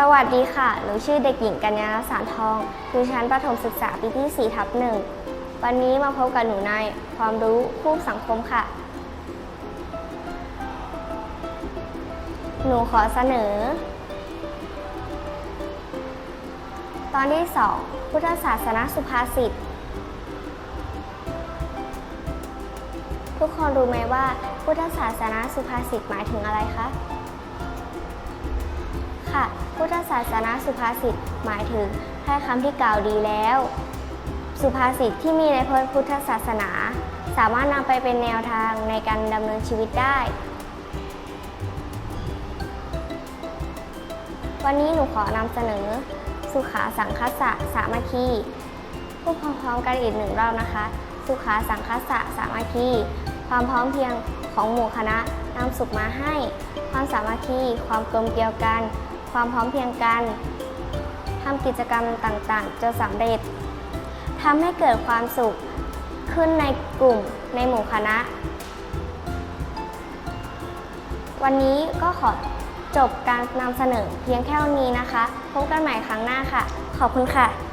สวัสดีค่ะ หนูชื่อเด็กหญิงกัญญาลักษณ์สารทอง อยู่ชั้นประถมศึกษาปีที่4ทับหนึ่ง วันนี้มาพบกับหนูในความรู้คู่สังคมค่ะ หนูขอเสนอ ตอนที่ 2 พุทธศาสนาสุภาษิต ทุกคนรู้ไหมว่า พุทธศาสนาสุภาษิตหมายถึงอะไรคะ ค่ะ พุทธศาสนาสุภาษิตหมายถึงถ้อยคำที่กล่าวดีแล้ว สุภาษิตที่มีในพระพุทธศาสนา สามารถนำไปเป็นแนวทางในการดำเนินชีวิตได้ วันนี้หนูขอนำเสนอ สุขาสังคสะสามัคคีพูดพร้อมๆกันอีกหนึ่งรอบนะคะ สุขาสังคสะสามัคคีความพร้อมเพียงของหมู่คณะนำสุขมาให้ ความสามัคคี ความกลมเกลียวกัน ความพร้อมเพียงกันทำกิจกรรมต่างๆจนสำเร็จทำให้เกิดความสุขขึ้นในกลุ่มในหมู่คณะ วันนี้ก็ขอจบการนำเสนอเพียงแค่นี้นะคะ พบกันใหม่ครั้งหน้าค่ะ ขอบคุณค่ะ